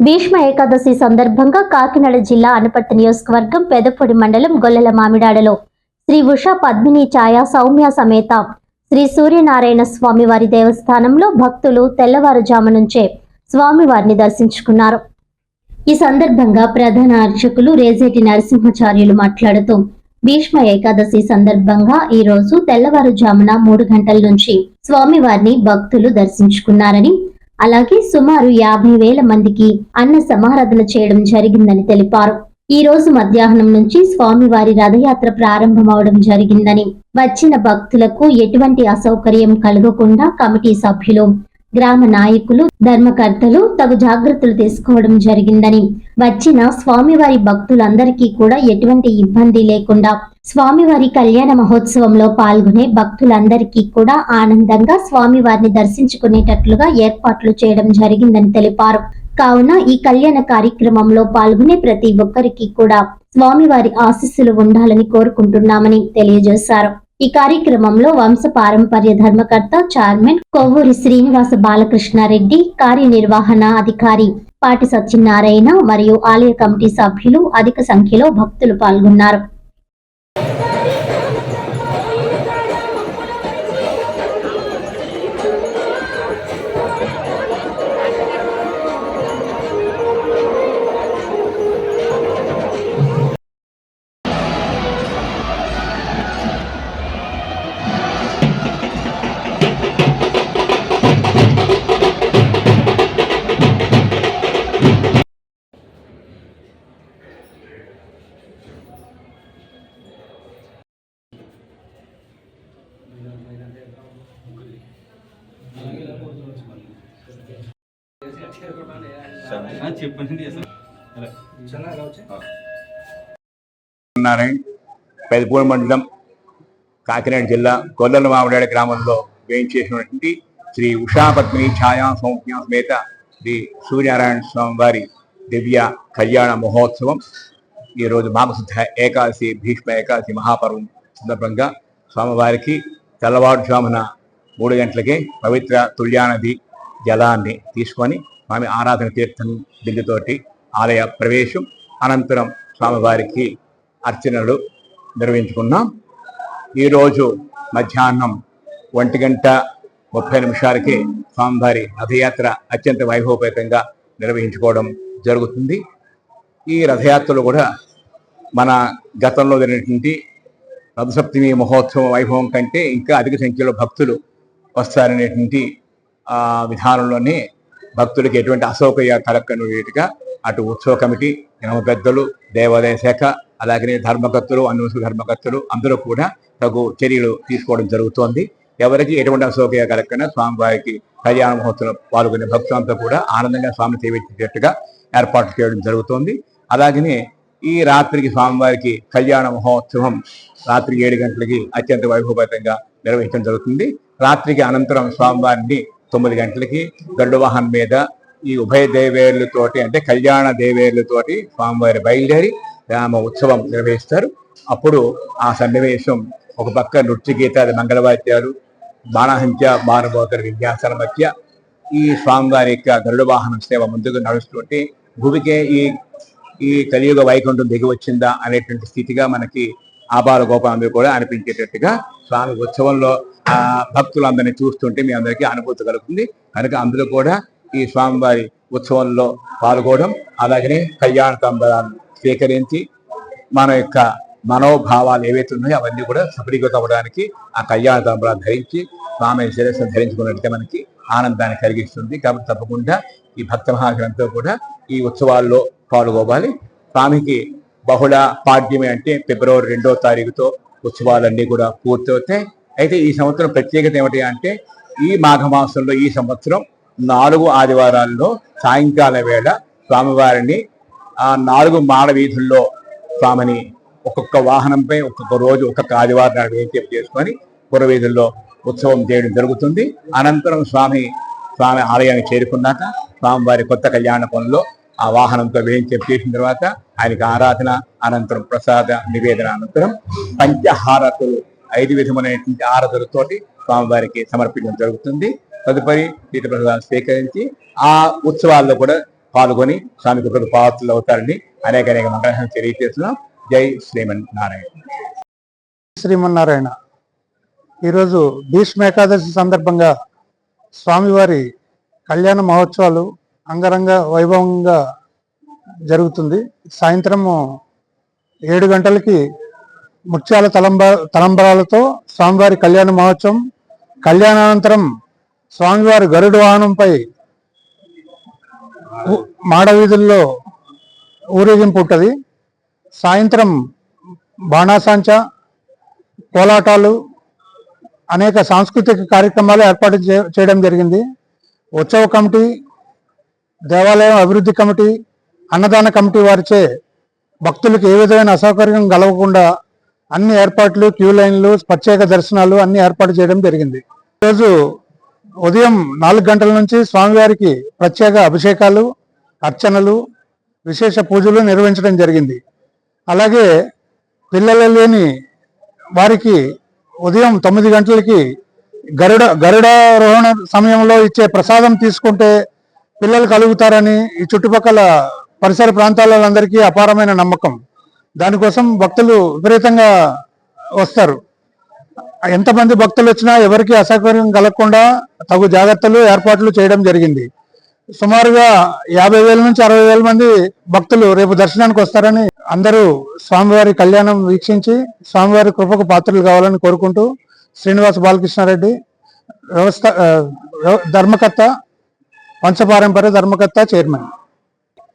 భీష్మ ఏకాదశి సందర్భంగా కాకినాడ జిల్లా అనపర్తి నియోజకవర్గం పెదపొడి మండలం గొల్లల మామిడాడలో శ్రీ ఉషా పద్మిని ఛాయ సౌమ్య సమేత శ్రీ సూర్యనారాయణ స్వామివారి దేవస్థానంలో భక్తులు తెల్లవారుజాము నుంచే స్వామివారిని దర్శించుకున్నారు. ఈ సందర్భంగా ప్రధాన అర్చకులు రేజేటి నరసింహాచార్యులు మాట్లాడుతూ భీష్మ ఏకాదశి సందర్భంగా ఈ రోజు తెల్లవారుజామున మూడు గంటల నుంచి స్వామివారిని భక్తులు దర్శించుకున్నారని అలాగే సుమారు యాభై వేల మందికి అన్న సమారాధన చేయడం జరిగిందని తెలిపారు. ఈ రోజు మధ్యాహ్నం నుంచి స్వామివారి రథయాత్ర ప్రారంభమవడం జరిగిందని వచ్చిన భక్తులకు ఎటువంటి అసౌకర్యం కలగకుండా కమిటీ సభ్యులు గ్రామ నాయకులు ధర్మకర్తలు తగు జాగ్రత్తలు తీసుకోవడం జరిగిందని వచ్చిన స్వామివారి భక్తులందరికీ కూడా ఎటువంటి ఇబ్బంది లేకుండా స్వామివారి కళ్యాణ మహోత్సవంలో పాల్గొనే భక్తులందరికీ కూడా ఆనందంగా స్వామివారిని దర్శించుకునేటట్లుగా ఏర్పాట్లు చేయడం జరిగిందని తెలిపారు. కావున ఈ కళ్యాణ కార్యక్రమంలో పాల్గొనే ప్రతి ఒక్కరికి కూడా స్వామివారి ఆశీస్సులు ఉండాలని కోరుకుంటున్నామని తెలియజేశారు. ఈ కార్యక్రమంలో వంశ పారంపర్య ధర్మకర్త చైర్మన్ కొవ్వూరి శ్రీనివాస బాలకృష్ణారెడ్డి కార్యనిర్వహణ అధికారి పాటి సత్యనారాయణ మరియు ఆలయ కమిటీ సభ్యులు అధిక సంఖ్యలో భక్తులు పాల్గొన్నారు. చెప్పండి పెదపూడి మండలం కాకినాడ జిల్లా కొల్లల మామిడాడ గ్రామంలో వేయించేసినటువంటి శ్రీ ఉషా పద్మిని ఛాయా సౌజ్ఞ సమేత శ్రీ సూర్యనారాయణ స్వామి వారి దివ్య కళ్యాణ మహోత్సవం. ఈరోజు మాఘశుద్ధ ఏకాదశి భీష్మ ఏకాదశి మహాపర్వం సందర్భంగా స్వామివారికి తెల్లవారుజామున మూడు గంటలకే పవిత్ర తుల్యానది జలాన్ని తీసుకొని స్వామి ఆరాధన తీర్థం దిల్లుతోటి ఆలయ ప్రవేశం. అనంతరం స్వామివారికి అర్చనలు నిర్వహించుకున్నాం. ఈరోజు మధ్యాహ్నం ఒంటి గంట ముప్పై నిమిషాలకి స్వామివారి రథయాత్ర అత్యంత వైభవపేతంగా నిర్వహించుకోవడం జరుగుతుంది. ఈ రథయాత్రలో కూడా మన గతంలో జరిగినటువంటి రథసప్తమి మహోత్సవం వైభవం కంటే ఇంకా అధిక సంఖ్యలో భక్తులు వస్తారనేటువంటి విధానంలోనే భక్తులకు ఎటువంటి అసౌకర్య కలగని అటు ఉత్సవ కమిటీ గ్రామ పెద్దలు దేవాలయ శాఖ అలాగనే ధర్మకర్తలు అన్వసు ధర్మకర్తలు అందరూ కూడా తగు చర్యలు తీసుకోవడం జరుగుతోంది. ఎవరికి ఎటువంటి అసౌకర్య కలగకుండా స్వామివారికి కళ్యాణ మహోత్సవం పాల్గొనే భక్తులంతా కూడా ఆనందంగా స్వామి సేవించేటట్టుగా ఏర్పాట్లు చేయడం జరుగుతోంది. అలాగనే ఈ రాత్రికి స్వామివారికి కళ్యాణ మహోత్సవం రాత్రి ఏడు గంటలకి అత్యంత వైభవపేతంగా నిర్వహించడం జరుగుతుంది. రాత్రికి అనంతరం స్వామివారిని తొమ్మిది గంటలకి గరుడ వాహనం మీద ఈ ఉభయ దేవేర్లతోటి అంటే కళ్యాణ దేవేర్లతోటి స్వామివారి బయలుదేరి రామ ఉత్సవం నిర్వహిస్తారు. అప్పుడు ఆ సన్నివేశం ఒక పక్క నృత్య గీతాది మంగళవాద్యాలు బాణహంత్య బాణబోతర విన్యాసాల మధ్య ఈ స్వామివారి యొక్క గరుడ వాహనం సేవ ముందుకు నడుస్తుంటే భూమికే ఈ ఈ కలియుగ వైకుంఠం దిగి వచ్చిందా అనేటువంటి స్థితిగా మనకి ఆబాల గోపాలందరూ కూడా అనిపించేటట్టుగా స్వామి ఉత్సవంలో భక్తులందరినీ చూస్తుంటే మీ అందరికీ అనుభూతి కలుగుతుంది. కనుక అందులో కూడా ఈ స్వామివారి ఉత్సవంలో పాల్గొనడం అలాగనే కళ్యాణ తంబరాలను స్వీకరించి మన యొక్క మనోభావాలు ఏవైతే ఉన్నాయో అవన్నీ కూడా సఫలీకృతం అవ్వడానికి ఆ కళ్యాణ తంబరాలు ధరించి స్వామి శిరస్సును ధరించుకున్నట్టుగా మనకి ఆనందాన్ని కలిగిస్తుంది. కాబట్టి తప్పకుండా ఈ భక్త మహాగ్రంథం కూడా ఈ ఉత్సవాల్లో పాల్గొవాలి. స్వామికి బహుళ పాడ్యమి అంటే ఫిబ్రవరి రెండో తారీఖుతో ఉత్సవాలన్నీ కూడా పూర్తవుతాయి. అయితే ఈ సంవత్సరం ప్రత్యేకత ఏమిటి అంటే ఈ మాఘమాసంలో ఈ సంవత్సరం నాలుగు ఆదివారాల్లో సాయంకాల వేళ స్వామివారిని ఆ నాలుగు మాడ వీధుల్లో స్వామిని ఒక్కొక్క వాహనంపై ఒక్కొక్క రోజు ఒక్కొక్క ఆదివారం నాడు వేంచేపు చేసుకొని పురవీధుల్లో ఉత్సవం చేయడం జరుగుతుంది. అనంతరం స్వామి స్వామి ఆలయానికి చేరుకున్నాక స్వామివారి కొత్త కళ్యాణ పనుల్లో ఆ వాహనంతో వేయించేపు చేసిన తర్వాత ఆయనకి ఆరాధన అనంతరం ప్రసాద నివేదన అనంతరం పంచహారతులు ఐదు విధములైనటువంటి ఆరాధనతోటి స్వామివారికి సమర్పించడం జరుగుతుంది. తదుపరి తీర్థ ప్రసాదాన్ని స్వీకరించి ఆ ఉత్సవాల్లో కూడా పాల్గొని స్వామి కృపకు పాత్రలు అవుతారని అనేక అనేక మంగళం తెలియజేస్తున్నాం. జై శ్రీమన్ నారాయణ శ్రీమన్నారాయణ. ఈరోజు భీష్మ ఏకాదశి సందర్భంగా స్వామివారి కళ్యాణ మహోత్సవాలు అంగరంగ వైభవంగా జరుగుతుంది. సాయంత్రము ఏడు గంటలకి ముత్యాల తలంబ తలంబరాలతో స్వామివారి కళ్యాణ మహోత్సవం కళ్యాణానంతరం స్వామివారి గరుడు వాహనంపై మాడవీధుల్లో ఊరేగింపు ఉంటుంది. సాయంత్రం బాణాసాంచ కోలాటాలు అనేక సాంస్కృతిక కార్యక్రమాలు ఏర్పాటు చేయడం జరిగింది. ఉత్సవ కమిటీ దేవాలయం అభివృద్ధి కమిటీ అన్నదాన కమిటీ వారిచే భక్తులకు ఏ విధమైన అసౌకర్యం కలగకుండా అన్ని ఏర్పాట్లు క్యూ లైన్లు ప్రత్యేక దర్శనాలు అన్ని ఏర్పాటు చేయడం జరిగింది. ఈరోజు ఉదయం నాలుగు గంటల నుంచి స్వామివారికి ప్రత్యేక అభిషేకాలు అర్చనలు విశేష పూజలు నిర్వహించడం జరిగింది. అలాగే పిల్లలు లేని వారికి ఉదయం తొమ్మిది గంటలకి గరుడ గరుడారోహణ సమయంలో ఇచ్చే ప్రసాదం తీసుకుంటే పిల్లలు కలుగుతారని ఈ చుట్టుపక్కల పరిసర ప్రాంతాలందరికీ అపారమైన నమ్మకం. దానికోసం భక్తులు విపరీతంగా వస్తారు. ఎంతమంది భక్తులు వచ్చినా ఎవరికి అసౌకర్యం కలగకుండా తగు జాగ్రత్తలు ఏర్పాట్లు చేయడం జరిగింది. సుమారుగా యాభై వేల నుంచి అరవై వేల మంది భక్తులు రేపు దర్శనానికి వస్తారని అందరూ స్వామివారి కళ్యాణం వీక్షించి స్వామివారి కృపకు పాత్రలు కావాలని కోరుకుంటూ శ్రీనివాస బాలకృష్ణారెడ్డి వ్యవస్థ ధర్మకర్త వంశపారంపర్య ధర్మకర్త చైర్మన్.